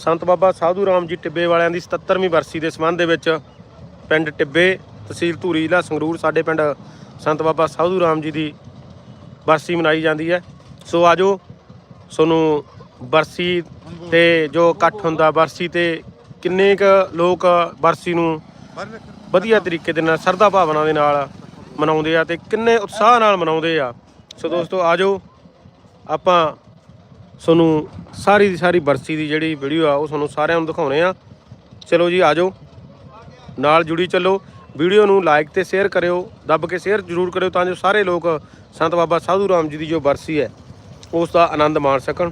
ਸੰਤ ਬਾਬਾ ਸਾਧੂ ਰਾਮ ਜੀ ਟਿੱਬੇ ਵਾਲਿਆਂ ਦੀ 77ਵੀਂ ਬਰਸੀ ਦੇ ਸੰਬੰਧ ਦੇ ਵਿੱਚ ਪਿੰਡ ਟਿੱਬੇ ਤਹਿਸੀਲ ਧੂਰੀ ਜ਼ਿਲ੍ਹਾ ਸੰਗਰੂਰ, ਸਾਡੇ ਪਿੰਡ ਸੰਤ ਬਾਬਾ ਸਾਧੂ ਰਾਮ ਜੀ ਦੀ ਬਰਸੀ ਮਨਾਈ ਜਾਂਦੀ ਹੈ। ਸੋ ਆਜੋ, ਤੁਹਾਨੂੰ ਬਰਸੀ ਤੇ ਜੋ ਇਕੱਠ ਹੁੰਦਾ, ਬਰਸੀ ਤੇ ਕਿੰਨੇ ਕ ਲੋਕ ਬਰਸੀ ਨੂੰ ਵਧੀਆ ਤਰੀਕੇ ਦੇ ਨਾਲ ਸਰਦਾ ਭਾਵਨਾ ਦੇ ਨਾਲ ਮਨਾਉਂਦੇ ਆ ਤੇ ਕਿੰਨੇ ਉਤਸ਼ਾਹ ਨਾਲ ਮਨਾਉਂਦੇ ਆ। ਸੋ ਦੋਸਤੋ, ਆਜੋ, ਆਪਾਂ ਤੁਹਾਨੂੰ ਸਾਰੀ ਦੀ ਸਾਰੀ ਬਰਸੀ ਦੀ ਜਿਹੜੀ ਵੀਡੀਓ ਆ, ਉਹ ਤੁਹਾਨੂੰ ਸਾਰਿਆਂ ਨੂੰ ਦਿਖਾਉਣੇ ਆ। ਚਲੋ ਜੀ ਆਜੋ ਨਾਲ ਜੁੜੀ ਚੱਲੋ। ਵੀਡੀਓ ਨੂੰ ਲਾਈਕ ਤੇ ਸ਼ੇਅਰ ਕਰਿਓ, ਦੱਬ ਕੇ ਸ਼ੇਅਰ ਜ਼ਰੂਰ ਕਰਿਓ ਤਾਂ ਜੋ ਸਾਰੇ ਲੋਕ ਸੰਤ ਬਾਬਾ ਸਾਧੂ ਰਾਮ ਜੀ ਦੀ ਜੋ ਬਰਸੀ ਹੈ, ਉਸ ਦਾ ਆਨੰਦ ਮਾਣ ਸਕਣ।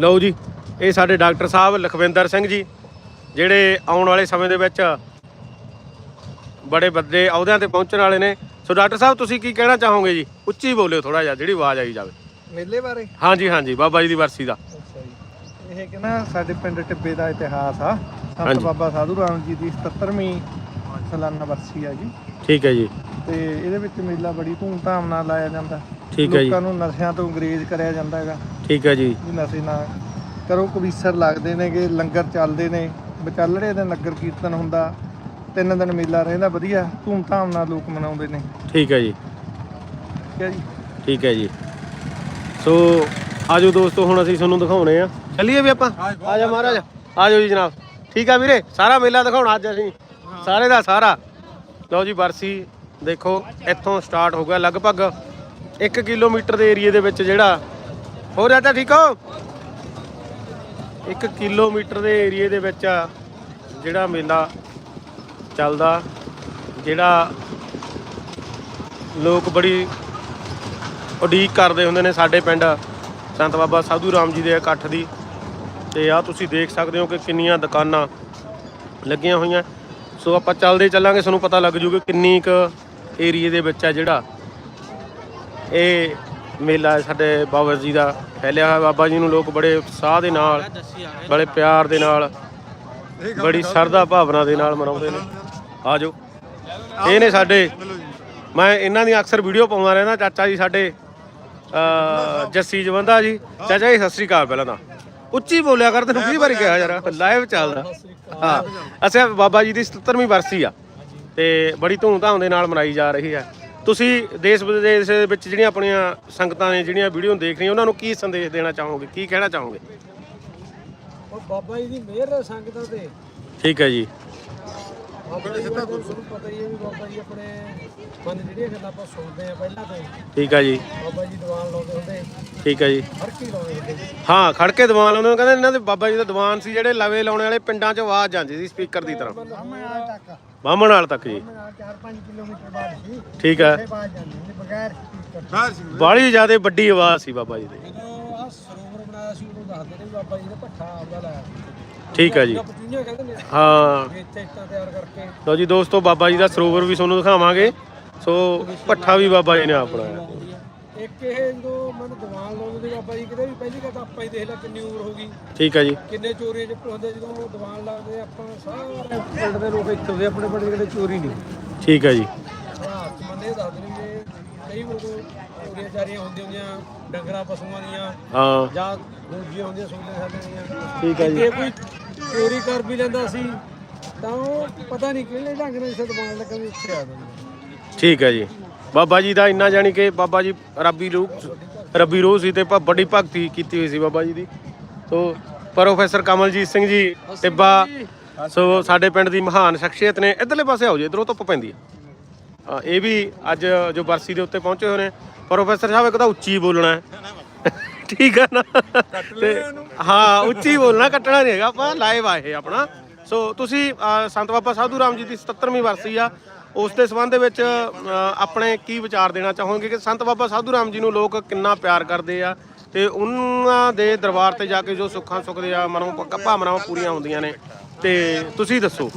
ਲਓ ਜੀ, ਇਹ ਸਾਡੇ ਡਾਕਟਰ ਸਾਹਿਬ ਲਖਵਿੰਦਰ ਸਿੰਘ ਜੀ, ਜਿਹੜੇ ਆਉਣ ਵਾਲੇ ਸਮੇਂ ਦੇ ਵਿੱਚ ਬੜੇ ਵੱਡੇ ਅਹੁਦਿਆਂ ਤੇ ਪਹੁੰਚਣ ਵਾਲੇ ਨੇ। ਸੋ ਡਾਕਟਰ ਸਾਹਿਬ, ਤੁਸੀਂ ਕੀ ਕਹਿਣਾ ਚਾਹੋਗੇ ਜੀ? ਉੱਚੀ ਬੋਲਿਓ ਥੋੜਾ ਜਿਹਾ, ਜਿਹੜੀ ਆਵਾਜ਼ ਆਈ ਜਾਵੇ। ਮੇਲੇ ਬਾਰੇ? ਹਾਂਜੀ ਹਾਂਜੀ ਬਾਬਾ ਜੀ ਦੀ ਬਰਸੀ ਦਾ। ਅੱਛਾ ਜੀ। ਇਹ ਕਿ ਨਾ ਸਾਡੇ ਪਿੰਡ ਟਿੱਬੇ ਦਾ ਇਤਿਹਾਸ ਆ। ਸੰਤ ਹਾਂਜੀ। ਬਾਬਾ ਸਾਧੂ ਰਾਮ ਜੀ ਦੀ 77ਵੀਂ ਸਾਲਾਨਾ ਬਰਸੀ ਆ ਜੀ। ਠੀਕ ਹੈ ਜੀ। ਤੇ ਇਹਦੇ ਵਿੱਚ ਮੇਲਾ ਬੜੀ ਧੂਮਧਾਮ ਨਾਲ ਲਾਇਆ ਜਾਂਦਾ। ਠੀਕ ਹੈ ਜੀ। ਲੋਕਾਂ ਨੂੰ ਨਸ਼ਿਆਂ ਤੋਂ ਅੰਗਰੇਜ਼ ਕਰਿਆ ਜਾਂਦਾ ਹੈਗਾ। ਠੀਕ ਹੈ ਜੀ। ਵੀ ਨਸ਼ੇ ਨਾ ਕਰੋ ਕਵੀਸਰ ਲੱਗਦੇ ਨੇਗੇ ਲੰਗਰ ਚੱਲਦੇ ਨੇ। ਵਿਚਾਲੜੇ ਦੇ ਨਗਰ ਕੀਰਤਨ ਹੁੰਦਾ। ਤਿੰਨ ਦਿਨ ਮੇਲਾ ਰਹਿੰਦਾ ਵਧੀਆ। ਧੂਮਧਾਮ ਨਾਲ ਲੋਕ ਮਨਾਉਂਦੇ ਨੇ। ਠੀਕ ਹੈ ਜੀ। ਠੀਕ ਹੈ ਜੀ। ਠੀਕ ਹੈ ਜੀ। ਸੋ ਆਜੋ ਦੋਸਤੋ ਹੁਣ ਅਸੀਂ ਤੁਹਾਨੂੰ ਦਿਖਾਉਣੇ ਆ। ਚੱਲੀਏ ਵੀ ਆਪਾਂ? ਆਜਾ। ਮਹਾਰਾਜ ਆਜੋ ਜੀ ਜਨਾਬ। ਠੀਕ ਆ ਵੀਰੇ? ਸਾਰਾ ਮੇਲਾ ਦਿਖਾਉਣਾ ਅੱਜ ਅਸੀਂ। ਸਾਰੇ ਦਾ ਸਾਰਾ। ਲਓ ਜੀ ਬਰਸੀ ਦੇਖੋ ਇੱਥੋਂ ਸਟਾਰਟ ਹੋ ਗਿਆ। ਲਗਭਗ 1 ਕਿਲੋਮੀਟਰ ਦੇ ਏਰੀਏ ਦੇ ਵਿੱਚ ਜਿਹੜਾ। ਹੋ ਰਿਹਾ ਤਾਂ ਠੀਕ ਹੋ? 1 ਕਿਲੋਮੀਟਰ ਦੇ ਏਰੀਏ ਦੇ ਵਿੱਚ ਜਿਹੜਾ ਮੇਲਾ ਚੱਲਦਾ ਜਿਹੜਾ ਲੋਕ ਬੜੀ ਉਡੀਕ ਕਰਦੇ ਹੁੰਦੇ ਨੇ ਸਾਡੇ ਪਿੰਡ। ਸੰਤ ਬਾਬਾ ਸਾਧੂ ਰਾਮ ਜੀ ਦੇ ਇਕੱਠ ਦੀ। ਤੇ ਆ ਤੁਸੀਂ ਦੇਖ ਸਕਦੇ ਹੋ ਕਿ ਕਿੰਨੀਆਂ ਦੁਕਾਨਾਂ ਲੱਗੀਆਂ ਹੋਈਆਂ। ਸੋ ਆਪਾਂ ਚੱਲਦੇ ਚੱਲਾਂਗੇ ਤੁਹਾਨੂੰ ਪਤਾ ਲੱਗ ਜੂਗਾ ਕਿੰਨੀ ਕੁ ਏਰੀਏ ਦੇ ਵਿੱਚ ਆ ਜਿਹੜਾ। ਇਹ ਮੇਲਾ ਹੈ ਸਾਡੇ ਬਾਬਾ ਜੀ ਦਾ ਫੈਲਿਆ ਹੋਇਆ। ਬਾਬਾ ਜੀ ਨੂੰ ਲੋਕ ਬੜੇ ਉਤਸ਼ਾਹ ਦੇ ਨਾਲ, ਬੜੇ ਪਿਆਰ ਦੇ ਨਾਲ, ਬੜੀ ਸ਼ਰਧਾ ਭਾਵਨਾ ਦੇ ਨਾਲ ਮਨਾਉਂਦੇ ਨੇ। ਆਜੋ ਇਹ ਨੇ ਸਾਡੇ, ਮੈਂ ਇਹਨਾਂ ਦੀ ਅਕਸਰ ਵੀਡੀਓ ਪਾਉਂਦਾ ਰਹਿੰਦਾ, ਚਾਚਾ ਜੀ ਸਾਡੇ। ਅ ਜੱਸੀ ਜਵੰਦਾ ਜੀ। ਚਾਚਾ ਜੀ ਸਤਿ ਸ੍ਰੀ ਅਕਾਲ ਪਹਿਲਾਂ ਤਾਂ। ਉੱਚੀ ਬੋਲਿਆ ਕਰ ਤੈਨੂੰ ਕਈ ਵਾਰੀ ਕਿਹਾ ਯਾਰ? ਲਾਈਵ ਚੱਲਦਾ। ਹਾਂ। ਅੱਛਾ ਬਾਬਾ ਜੀ ਦੀ 77ਵੀਂ ਬਰਸੀ ਆ। ਤੇ ਬੜੀ ਧੂਮਧਾਮ ਦੇ ਨਾਲ ਮਨਾਈ ਜਾ ਰਹੀ ਹੈ। ਤੁਸੀਂ ਦੇਸ਼ ਵਿਦੇਸ਼ ਦੇ ਵਿੱਚ ਜਿਹੜੀਆਂ ਆਪਣੀਆਂ ਸੰਗਤਾਂ ਨੇ ਜਿਹੜੀਆਂ ਵੀਡੀਓ ਦੇਖ ਰਹੀਆਂ ਉਹਨਾਂ ਨੂੰ ਕੀ ਸੰਦੇਸ਼ ਦੇਣਾ ਚਾਹੋਗੇ? ਕੀ ਕਹਿਣਾ ਚਾਹੋਗੇ? ਉਹ ਬਾਬਾ ਜੀ ਦੀ ਮਿਹਰ ਸੰਗਤਾਂ ਤੇ। ਠੀਕ ਹੈ ਜੀ। ਬਾਬਾ ਜੀ ਦਾ ਤੁਹਾਨੂੰ ਪਤਾ ਹੀ ਹੈ ਵੀ ਬਾਬਾ ਜੀ ਆਪਣੇ ਮਨ ਜਿਹੜੀਆਂ ਗੱਲਾਂ ਆਪਾਂ ਸੁਣਦੇ ਆ ਪਹਿਲਾਂ ਤੋਂ। ਹੀ, ਠੀਕ ਹੈ ਜੀ। ਬਾਬਾ ਜੀ ਦੀਵਾਨ ਲਾਉਂਦੇ ਹੁੰਦੇ। ਠੀਕ ਹੈ ਜੀ। ਹਰ ਕੀ ਲਾਉਂਦੇ ਹੁੰਦੇ। ਹਾਂ ਖੜ ਕੇ ਦੀਵਾਨ ਲਾਉਂਦੇ ਨੇ ਕਹਿੰਦੇ ਇਹਨਾਂ ਦੇ ਬਾਬਾ ਜੀ ਦਾ ਦੀਵਾਨ ਸੀ ਜਿਹੜੇ ਲਵੇ ਲਾਉਣੇ ਵਾਲੇ ਪਿੰਡਾਂ 'ਚ ਆਵਾਜ਼ ਜਾਂਦੀ ਸੀ ਸਪੀਕਰ ਦੀ ਤਰ੍ਹਾਂ। ਬਾਹਮਣ ਵਾਲ ਤੱਕ ਜੀ। 4-5 ਕਿਲੋਮੀਟਰ ਬਾਅਦ ਸੀ। ਠੀਕ ਹੈ ਬਾਅਦ ਜਾਂਦੇ ਨੇ ਬਗੈਰ ਸਪੀਕਰ ਬਾਹਲੀ ਜ਼ਿਆਦਾ ਵੱਡੀ ਆਵਾਜ਼ ਸੀ ਬਾਬਾ ਜੀ ਦੀ। ਜਦੋਂ ਆ ਸਰੋਵਰ ਬਣਾਇਆ ਸੀ ਉਦੋਂ ਦੱਸਦੇ ਨੇ ਵੀ ਬਾਬਾ ਜੀ ਨੇ ਭੱਠਾ ਆਪਦਾ ਲਾਇਆ ਸੀ। ਠੀਕ ਹੈ ਜੀ। ਪਤੀਆਂ ਕਹਿੰਦੇ ਨੇ ਹਾਂ। ਵੀ ਇੱਥੇ ਇੱਟਾਂ ਤਿਆਰ ਕਰਕੇ। ਲਓ ਜੀ ਦੋਸਤੋ ਬਾਬਾ ਜੀ ਦਾ ਸਰੋਵਰ ਵੀ ਤੁਹਾਨੂੰ ਦਿਖਾਵਾਂਗੇ। ਸੋ ਭੱਠਾ ਵੀ ਬਾਬਾ ਜੀ ਨੇ ਆਪਣਾ ਇੱਕ ਇਹ ਜਦੋਂ ਮਨ ਦੀਵਾਨ ਲਾਉਂਦੇ ਨੇ ਬਾਬਾ ਜੀ ਕਿਤੇ ਵੀ ਪਹਿਲੀ ਗੱਲ ਤਾਂ ਆਪਾਂ ਹੀ ਦੇਖ ਲੈ ਕਿੰਨੀ ਉਮਰ ਹੋ ਗਈ। ਠੀਕ ਹੈ ਜੀ। ਕਿੰਨੇ ਚੋਰੀਆਂ ਚ ਹੁੰਦੇ ਜਦੋਂ ਉਹ ਦੀਵਾਨ ਲੱਗਦੇ ਆਪਾਂ ਸਾਰੇ ਪਿੰਡ ਦੇ ਲੋਕ ਇੱਥੇ ਹੁੰਦੇ ਆਪਣੇ ਪਿੰਡ ਦੇ ਕਿਤੇ ਚੋਰੀ ਨਹੀਂ। ਠੀਕ ਹੈ ਜੀ। ਹੱਥ ਮੰਨੇ ਦੱਸਦੇ ਨੇ ਵੀ ਕਈ ਵਾਰ ਚੋਰੀਆਂ ਚਾਰੀਆਂ ਹੁੰਦੀਆਂ ਹੁੰਦੀਆਂ ਡੰਗਰਾਂ ਪਸ਼ੂਆਂ ਦੀਆਂ ਹਾਂ। ਜਾਂ ਦੂਜੀਆਂ ਹੁੰਦੀਆਂ ਸੋਲੇ ਸਾਡੇ ਦੀਆਂ। ਠੀਕ ਹੈ ਜੀ। ਜੇ ਕੋਈ ਚੋਰੀ ਕਰ ਵੀ ਲੈਂਦਾ ਸੀ ਤਾਂ ਉਹ ਪਤਾ ਨਹੀਂ ਕਿਹੜੇ ਢੰਗ ਨਾਲ ਇਸੇ ਦੀਵਾਨ ਲੱਗਾ ਵੀ ਇੱਥੇ ਆ ਜਾਂਦਾ ਠੀਕ ਹੈ ਜੀ। ਬਾਬਾ ਜੀ ਦਾ ਇੰਨਾ ਜਾਣੀ ਕਿ ਬਾਬਾ ਜੀ ਰੱਬੀ ਰੂਹ ਰੱਬੀ ਰੂਹ ਸੀ ਤੇ ਭ- ਬੜੀ ਭਗਤੀ ਕੀਤੀ ਹੋਈ ਸੀ ਬਾਬਾ ਜੀ ਦੀ। So professor Kamaljit Singh ji Tibba so ਸਾਡੇ ਪਿੰਡ ਦੀ ਮਹਾਨ ਸ਼ਖਸੀਅਤ ਨੇ। ਇਧਰਲੇ ਪਾਸੇ ਆਓ ਜੀ ਇਧਰੋਂ ਧੁੱਪ ਪੈਂਦੀ ਹੈ। ਹਾਂ, ਇਹ ਵੀ ਅੱਜ ਜੋ ਬਰਸੀ ਦੇ ਉੱਤੇ ਪਹੁੰਚੇ ਹੋਏ ਨੇ। ਪ੍ਰੋਫੈਸਰ ਸਾਹਿਬ ਇੱਕ ਤਾਂ ਉੱਚੀ ਬੋਲਣਾ ਹੈ। ਠੀਕ ਹੈ ਨਾ। ਤੇ ਹਾਂ ਉੱਚੀ ਬੋਲਣਾ ਕੱਟਣਾ ਨਹੀਂ ਹੈਗਾ। ਆਪਾਂ ਲਾਈਵ ਆਏ ਆਪਣਾ। ਸੋ ਤੁਸੀਂ ਸੰਤ ਬਾਬਾ ਸਾਧੂ ਰਾਮ ਜੀ ਦੀ 77ਵੀਂ ਵਰਸੀ ਆ। ਉਸ ਦੇ ਸੰਬੰਧ ਦੇ ਵਿੱਚ ਆਪਣੇ ਕੀ ਵਿਚਾਰ ਦੇਣਾ ਚਾਹੋਗੇ ਕਿ ਸੰਤ ਬਾਬਾ ਸਾਧੂ ਰਾਮ ਜੀ ਨੂੰ ਲੋਕ ਕਿੰਨਾ ਪਿਆਰ ਕਰਦੇ ਆ ਤੇ ਉਹਨਾਂ ਦੇ ਦਰਬਾਰ ਤੇ ਜਾ ਕੇ ਜੋ ਸੁੱਖਾਂ ਸੁੱਖਦੇ ਆ ਮਨੋਂ ਪ- ਭਾਵਨਾਵਾਂ ਪੂਰੀਆਂ ਹੁੰਦੀਆਂ ਨੇ। ਤੇ ਤੁਸੀਂ ਦੱਸੋ।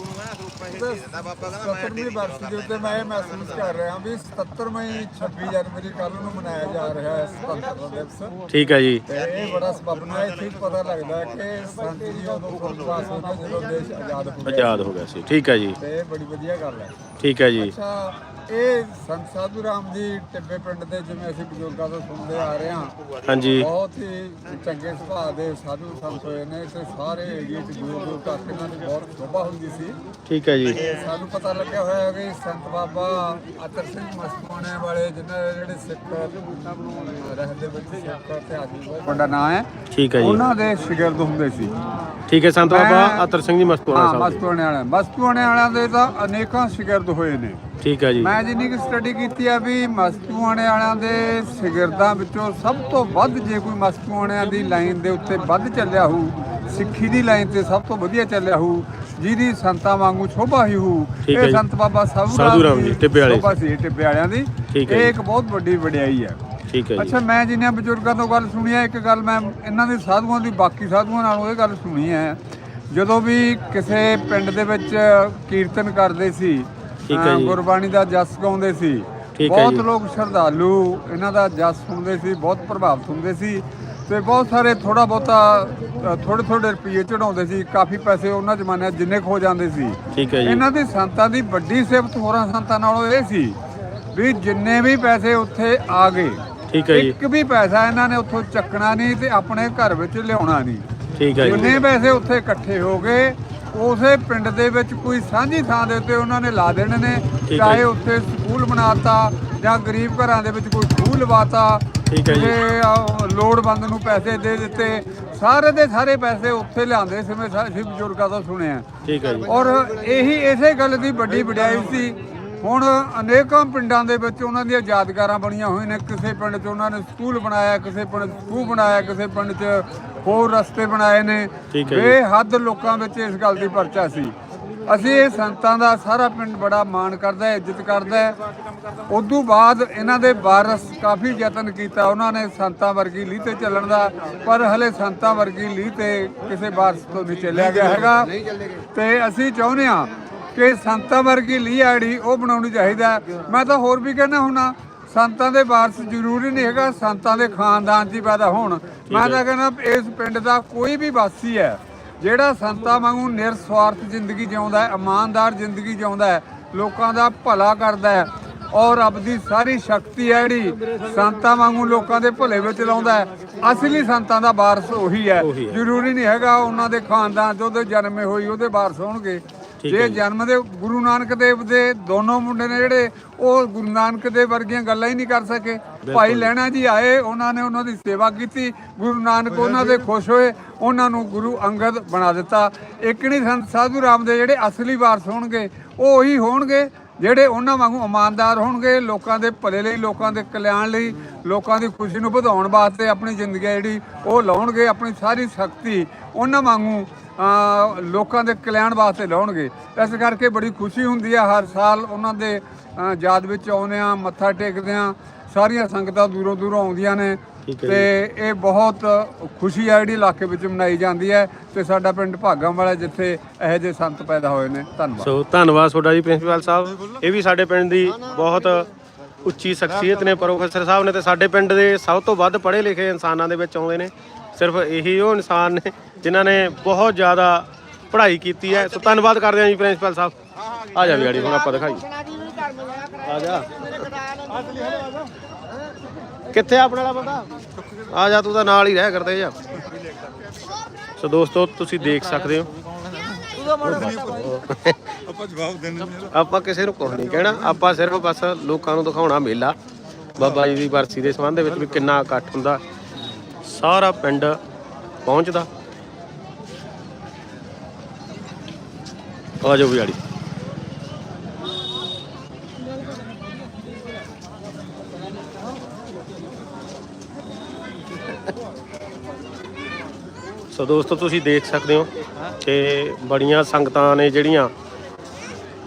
77ਵੀਂ ਬਰਸੀ ਦੇ ਉੱਤੇ ਮੈਂ ਇਹ ਮਹਿਸੂਸ ਕਰ ਰਿਹਾ ਵੀ 77ਵੀਂ 26 ਜਨਵਰੀ ਕੱਲ ਨੂੰ ਮਨਾਇਆ ਜਾ ਰਿਹਾ ਹੈ ਸੁਤੰਤਰਤਾ ਦਿਵਸ। ਠੀਕ ਹੈ ਜੀ। ਤੇ ਇਹ ਬੜਾ ਸਬਬ ਨਾਲ ਇੱਥੇ ਹੀ ਪਤਾ ਲੱਗਦਾ ਹੈ ਕਿ ਸੰਤ ਜੀ ਉਦੋਂ ਫੁੱਲਵਾਸ ਹੋਏ ਜਦੋਂ ਦੇਸ਼ ਆਜ਼ਾਦ ਹੋ ਗਿਆ ਆਜ਼ਾਦ ਹੋ ਗਿਆ ਸੀ। ਠੀਕ ਹੈ ਜੀ। ਤੇ ਇਹ ਬੜੀ ਵਧੀਆ ਗੱਲ ਹੈ। ਠੀਕ ਹੈ ਜੀ। ਅੱਛਾ ਇਹ ਸੰਤ ਸਾਧੂ ਰਾਮ ਜੀ ਟਿੱਬੇ ਪਿੰਡ ਦੇ ਜਿਵੇਂ ਅਸੀਂ ਬਜ਼ੁਰਗਾਂ ਤੋਂ ਸੁਣਦੇ ਆ ਰਹੇ ਹਾਂ ਹਾਂਜੀ। ਬਹੁਤ ਹੀ ਚੰਗੇ ਸੁਭਾਅ ਦੇ ਸਾਧੂ ਸੰਤ ਹੋਏ ਨੇ ਤੇ ਸਾਰੇ ਏਰੀਏ 'ਚ ਦੂਰ ਦੂਰ ਤੱਕ ਇਹਨਾਂ ਦੀ ਬਹੁਤ ਸ਼ੋਭਾ ਹੁੰਦੀ ਸੀ। ਠੀਕ ਹੈ ਜੀ। ਤੇ ਸਾਨੂੰ ਪਤਾ ਲੱਗਿਆ ਹੋਇਆ ਹੈ ਕਿ ਸੰਤ ਬਾਬਾ ਅਤਰ ਸਿੰਘ ਮਸਤੂਆਣੇ ਵਾਲੇ ਜਿਨ੍ਹਾਂ ਦੇ ਜਿਹੜੇ ਸਿੱਖ ਰਹਿ ਦੇ ਵਿੱਚ ਸਿੱਖ ਤੇ ਆਦਮੀ ਬਹੁਤ ਵੱਡਾ ਨਾਂ ਹੈ ਠੀਕ ਹੈ ਜੀ। ਉਹਨਾਂ ਦੇ ਸ਼ਾਗਿਰਦ ਹੁੰਦੇ ਸੀ। ਠੀਕ ਹੈ ਸੰਤ ਬਾਬਾ ਅਤਰ ਸਿੰਘ ਜੀ ਮਸਤੂਆਣਾ ਹਾਂ ਸਾਹਿਬ ਮਸਤੂਆਣੇ ਵਾਲੇ। ਮਸਤੂਆਣੇ ਵਾਲਿਆਂ ਦੇ ਤਾਂ ਅਨੇਕਾਂ ਸ਼ਾਗਿਰਦ ਹੋਏ ਨੇ। ਠੀਕ ਹੈ ਜੀ ਮੈਂ ਜਿੰਨੀ ਕਿ ਸਟੱਡੀ ਕੀਤੀ ਆ ਵੀ ਮਸਤੂਆਣੇ ਵਾਲਿਆਂ ਦੇ ਸ਼ਾਗਿਰਦਾਂ ਵਿੱਚੋਂ ਸਭ ਤੋਂ ਵੱਧ ਜੇ ਕੋਈ ਮਸਤੂਆਣਿਆਂ ਦੀ ਲਾਈਨ ਦੇ ਉੱਤੇ ਵੱਧ ਚੱਲਿਆ ਹੋਊ ਸਿੱਖੀ ਦੀ ਲਾਈਨ ਤੇ ਸਭ ਤੋਂ ਵਧੀਆ ਚੱਲਿਆ ਹੋਊ ਜਿਹਦੀ ਸੰਤਾਂ ਵਾਂਗੂ ਸ਼ੋਭਾ ਹੀ ਹੋਊ ਇਹ। ਸੰਤ ਬਾਬਾ ਸਾਧੂ ਰਾਮ ਜੀ, ਟਿੱਬੇ ਵਾਲੇ। ਸ਼ੋਭਾ ਸੀ ਟਿੱਬੇ ਵਾਲਿਆਂ ਦੀ ਇਹ। ਇੱਕ ਬਹੁਤ ਵੱਡੀ ਵਡਿਆਈ ਹੈ ਠੀਕ ਹੈ ਜੀ ਅੱਛਾ ਮੈਂ ਜਿੰਨਿਆਂ ਬਜ਼ੁਰਗਾਂ ਤੋਂ ਗੱਲ ਸੁਣੀ ਹੈ ਇੱਕ ਗੱਲ ਮੈਂ ਇਹਨਾਂ ਦੇ ਸਾਧੂਆਂ ਦੀ ਬਾਕੀ ਸਾਧੂਆਂ ਨਾਲੋਂ ਇਹ ਗੱਲ ਸੁਣੀ ਹੈ ਜਦੋਂ ਵੀ ਕਿਸੇ ਪਿੰਡ ਦੇ ਵਿੱਚ ਕੀਰਤਨ ਕਰਦੇ ਸੀ ਠੀਕ ਹੈ ਜੀ। ਗੁਰਬਾਣੀ ਦਾ ਜਸ ਗਾਉਂਦੇ ਸੀ। ਠੀਕ ਹੈ ਬਹੁਤ ਜੀ। ਲੋਕ ਸ਼ਰਧਾਲੂ ਇਹਨਾਂ ਦਾ ਜਸ ਸੁਣਦੇ ਸੀ ਬਹੁਤ ਪ੍ਰਭਾਵਿਤ ਹੁੰਦੇ ਸੀ ਤੇ ਬਹੁਤ ਸਾਰੇ ਥੋੜਾ ਬਹੁਤਾ ਥੋੜੇ ਥੋੜੇ ਰੁਪਏ ਚੜਾਉਂਦੇ ਸੀ ਕਾਫੀ ਪੈਸੇ ਉਹਨਾਂ ਜ਼ਮਾਨਿਆਂ 'ਚ ਜਿੰਨੇ ਖੋ ਜਾਂਦੇ ਸੀ। ਠੀਕ ਹੈ ਜੀ। ਇਹਨਾਂ ਦੀ ਸੰਤਾਂ ਦੀ ਵੱਡੀ ਸਿਫਤ ਹੋਰਾਂ ਸੰਤਾਂ ਨਾਲੋਂ ਇਹ ਸੀ ਵੀ ਜਿੰਨੇ ਵੀ ਪੈਸੇ ਉੱਥੇ ਆ ਗਏ ਠੀਕ ਹੈ ਜੀ। ਇੱਕ ਵੀ ਪੈਸਾ ਇਹਨਾਂ ਨੇ ਉੱਥੋਂ ਚੱਕਣਾ ਨਹੀਂ ਤੇ ਆਪਣੇ ਘਰ ਵਿੱਚ ਲਿਆਉਣਾ ਨਹੀਂ। ਠੀਕ ਹੈ ਜੀ। ਜਿੰਨੇ ਪੈਸੇ ਉੱਥੇ ਇਕੱਠੇ ਹੋ ਗਏ ਉਸੇ ਪਿੰਡ ਦੇ ਵਿੱਚ ਕੋਈ ਸਾਂਝੀ ਥਾਂ ਦੇ ਉੱਤੇ ਉਹਨਾਂ ਨੇ ਲਾ ਦੇਣੇ ਨੇ ਚਾਹੇ। ਉੱਥੇ ਸਕੂਲ ਬਣਾਤਾ ਜਾਂ ਗਰੀਬ ਘਰਾਂ ਦੇ ਵਿੱਚ ਕੋਈ ਖੂਹ ਲਵਾਤਾ ਠੀਕ ਹੈ ਜੀ। ਲੋੜਵੰਦ ਨੂੰ ਪੈਸੇ ਦੇ ਦਿੱਤੇ ਸਾਰੇ ਦੇ ਸਾਰੇ ਪੈਸੇ ਉੱਥੇ ਲਿਆਂਦੇ ਸੀ ਮੈਂ ਅਸੀਂ ਬਜ਼ੁਰਗਾਂ ਤੋਂ ਸੁਣਿਆ ਠੀਕ ਹੈ ਜੀ ਔਰ ਇਹੀ ਇਸੇ ਗੱਲ ਦੀ ਵੱਡੀ ਵਡਿਆਈ ਸੀ ਹੁਣ ਅਨੇਕਾਂ ਪਿੰਡਾਂ ਦੇ ਵਿੱਚ ਉਹਨਾਂ ਦੀਆਂ ਯਾਦਗਾਰਾਂ ਬਣੀਆਂ ਹੋਈਆਂ ਨੇ। ਕਿਸੇ ਪਿੰਡ 'ਚ ਉਹਨਾਂ ਨੇ ਸਕੂਲ ਬਣਾਇਆ ਕਿਸੇ ਪਿੰਡ 'ਚ ਖੂਹ ਬਣਾਇਆ ਕਿਸੇ ਪਿੰਡ 'ਚ ਹੋਰ ਰਸਤੇ ਬਣਾਏ ਨੇ। ਬੇਹੱਦ ਲੋਕਾਂ ਵਿੱਚ ਇਸ ਗੱਲ ਦੀ ਪਰਚਾ ਸੀ। ਅਸੀਂ ਇਹ ਸੰਤਾਂ ਦਾ ਸਾਰਾ ਪਿੰਡ ਬੜਾ ਮਾਣ ਕਰਦਾ ਹੈ ਇੱਜ਼ਤ ਕਰਦਾ ਹੈ। ਉਦੋਂ ਬਾਅਦ ਇਹਨਾਂ ਦੇ ਵਾਰਸ ਕਾਫੀ ਯਤਨ ਕੀਤਾ। ਉਹਨਾਂ ਨੇ ਸੰਤਾਂ ਵਰਗੀ ਲੀਹ ਤੇ ਚੱਲਣ ਦਾ ਪਰ ਹਲੇ ਸੰਤਾਂ ਵਰਗੀ ਲੀਹ ਤੇ ਕਿਸੇ ਵਾਰਸ ਤੋਂ ਨਹੀਂ ਚੱਲਿਆ ਗਿਆ ਹੈਗਾ। ਤੇ ਅਸੀਂ ਚਾਹੁੰਦੇ ਹਾਂ ਕਿ ਸੰਤਾਂ ਵਰਗੀ ਲੀਹ ਆੜੀ ਉਹ ਬਣਾਉਣੀ ਚਾਹੀਦਾ। ਮੈਂ ਤਾਂ ਹੋਰ ਵੀ ਕਹਿੰਦਾ ਹੁਣਾ ਸੰਤਾਂ ਦੇ ਵਾਰਸ ਜ਼ਰੂਰੀ ਨਹੀਂ ਹੈਗਾ ਸੰਤਾਂ ਦੇ ਖਾਨਦਾਨ 'ਚ ਹੀ ਪੈਦਾ ਹੋਣ। ਮੈਂ ਤਾਂ ਕਹਿੰਦਾ ਇਸ ਪਿੰਡ ਦਾ ਕੋਈ ਵੀ ਵਾਸੀ ਹੈ ਜਿਹੜਾ ਸੰਤਾਂ ਵਾਂਗੂ ਨਿਰਸਵਾਰਥ ਜ਼ਿੰਦਗੀ ਜਿਉਂਦਾ ਹੈ ਇਮਾਨਦਾਰ ਜ਼ਿੰਦਗੀ ਜਿਉਂਦਾ ਹੈ ਲੋਕਾਂ ਦਾ ਭਲਾ ਕਰਦਾ ਹੈ ਔਰ ਰੱਬ ਦੀ ਸਾਰੀ ਸ਼ਕਤੀ ਹੈ ਜਿਹੜੀ ਸੰਤਾਂ ਵਾਂਗੂ ਲੋਕਾਂ ਦੇ ਭਲੇ ਵਿੱਚ ਲਾਉਂਦਾ ਹੈ। ਅਸਲੀ ਸੰਤਾਂ ਦਾ ਵਾਰਸ ਉਹੀ ਹੈ। ਜ਼ਰੂਰੀ ਨਹੀਂ ਹੈਗਾ ਉਹਨਾਂ ਦੇ ਖਾਨਦਾਨ 'ਚ ਉਹਦੇ ਜਨਮੇ ਹੋਈ ਉਹਦੇ ਵਾਰਸ ਹੋਣਗੇ। ਜੇ। ਜਨਮ ਦੇ ਗੁਰੂ ਨਾਨਕ ਦੇਵ ਦੇ ਦੋਨੋਂ ਮੁੰਡੇ ਨੇ ਜਿਹੜੇ ਉਹ ਗੁਰੂ ਨਾਨਕ ਦੇਵ ਵਰਗੀਆਂ ਗੱਲਾਂ ਹੀ ਨਹੀਂ ਕਰ ਸਕੇ। ਭਾਈ ਲੈਣਾ ਜੀ ਆਏ ਉਹਨਾਂ ਨੇ ਉਹਨਾਂ ਦੀ ਸੇਵਾ ਕੀਤੀ ਗੁਰੂ ਨਾਨਕ ਉਹਨਾਂ ਦੇ ਖੁਸ਼ ਹੋਏ ਉਹਨਾਂ ਨੂੰ ਗੁਰੂ ਅੰਗਦ ਬਣਾ ਦਿੱਤਾ। ਇੱਕ ਨਹੀਂ ਸੰਤ ਸਾਧੂ ਰਾਮ ਦੇ ਜਿਹੜੇ ਅਸਲੀ ਵਾਰਸ ਹੋਣਗੇ ਉਹ ਉਹੀ ਹੋਣਗੇ ਜਿਹੜੇ ਉਹਨਾਂ ਵਾਂਗੂ ਇਮਾਨਦਾਰ ਹੋਣਗੇ ਲੋਕਾਂ ਦੇ ਭਲੇ ਲਈ ਲੋਕਾਂ ਦੇ ਕਲਿਆਣ ਲਈ ਲੋਕਾਂ ਦੀ ਖੁਸ਼ੀ ਨੂੰ ਵਧਾਉਣ ਵਾਸਤੇ ਆਪਣੀ ਜ਼ਿੰਦਗੀ ਹੈ ਜਿਹੜੀ ਉਹ ਲਾਉਣਗੇ ਆਪਣੀ ਸਾਰੀ ਸ਼ਕਤੀ ਉਹਨਾਂ ਵਾਂਗੂ। ਲੋਕਾਂ ਦੇ ਕਲਿਆਣ ਵਾਸਤੇ ਲਾਉਣਗੇ। ਇਸ ਕਰਕੇ ਬੜੀ ਖੁਸ਼ੀ ਹੁੰਦੀ ਹੈ ਹਰ ਸਾਲ ਉਹਨਾਂ ਦੇ ਯਾਦ ਵਿੱਚ ਆਉਂਦੇ ਆ ਮੱਥਾ ਟੇਕਦੇ ਆ। ਸਾਰੀਆਂ ਸੰਗਤਾਂ ਦੂਰੋਂ ਦੂਰੋਂ ਆਉਂਦੀਆਂ ਨੇ ਤੇ ਇਹ ਬਹੁਤ ਖੁਸ਼ੀ ਹੈ ਜਿਹੜੀ ਇਲਾਕੇ ਵਿੱਚ ਮਨਾਈ ਜਾਂਦੀ ਹੈ ਤੇ ਸਾਡਾ ਪਿੰਡ ਭਾਗਾਂ ਵਾਲਾ ਜਿੱਥੇ ਇਹੋ ਜਿਹੇ ਸੰਤ ਪੈਦਾ ਹੋਏ ਨੇ। ਧੰਨਵਾਦ। ਸੋ ਧੰਨਵਾਦ ਤੁਹਾਡਾ ਜੀ ਪ੍ਰਿੰਸੀਪਲ ਸਾਹਿਬ। ਇਹ ਵੀ ਸਾਡੇ ਪਿੰਡ ਦੀ ਬਹੁਤ ਉੱਚੀ ਸ਼ਖਸੀਅਤ ਨੇ ਪ੍ਰੋਫੈਸਰ ਸਾਹਿਬ ਨੇ ਤੇ ਸਾਡੇ ਪਿੰਡ ਦੇ ਸਭ ਤੋਂ ਵੱਧ ਪੜ੍ਹੇ ਲਿਖੇ ਇਨਸਾਨਾਂ ਦੇ ਵਿੱਚ ਆਉਂਦੇ ਨੇ। ਸਿਰਫ ਇਹੀ ਉਹ ਇਨਸਾਨ ਨੇ ਜਿਨ੍ਹਾਂ ਨੇ ਬਹੁਤ ਜ਼ਿਆਦਾ ਪੜ੍ਹਾਈ ਕੀਤੀ ਹੈ। ਸੋ ਧੰਨਵਾਦ ਕਰਦੇ ਹਾਂ ਜੀ ਪ੍ਰਿੰਸੀਪਲ ਸਾਹਿਬ। ਆ ਜਾ ਵਿਆੜੀ, ਹੁਣ ਆਪਾਂ ਦਿਖਾਈ ਆ ਜਾ। ਕਿੱਥੇ ਆ ਆਪਣਾ ਵਾਲਾ ਬੰਦਾ? ਆ ਜਾ, ਤੂੰ ਤਾਂ ਨਾਲ ਹੀ ਰਹਿ ਕਰਦੇ ਜਾ। ਸੋ ਦੋਸਤੋ, ਤੁਸੀਂ ਦੇਖ ਸਕਦੇ ਹੋ। ਆਪਾਂ ਜਵਾਬ ਦੇਣੇ ਆਪਾਂ ਕਿਸੇ ਨੂੰ ਕੁਝ ਨਹੀਂ ਕਹਿਣਾ। ਆਪਾਂ ਸਿਰਫ ਬਸ ਲੋਕਾਂ ਨੂੰ ਦਿਖਾਉਣਾ ਮੇਲਾ। ਬਾਬਾ ਜੀ ਦੀ ਬਰਸੀ ਦੇ ਸੰਬੰਧ ਦੇ ਵਿੱਚ ਵੀ ਕਿੰਨਾ ਇਕੱਠ ਹੁੰਦਾ। ਸਾਰਾ ਪਿੰਡ ਪਹੁੰਚਦਾ। ਆ ਜਾਓ ਵਿਆੜੀ ਸੋ ਦੋਸਤੋ ਤੁਸੀਂ ਦੇਖ ਸਕਦੇ ਹੋ ਕਿ ਬੜੀਆਂ ਸੰਗਤਾਂ ਨੇ ਜਿਹੜੀਆਂ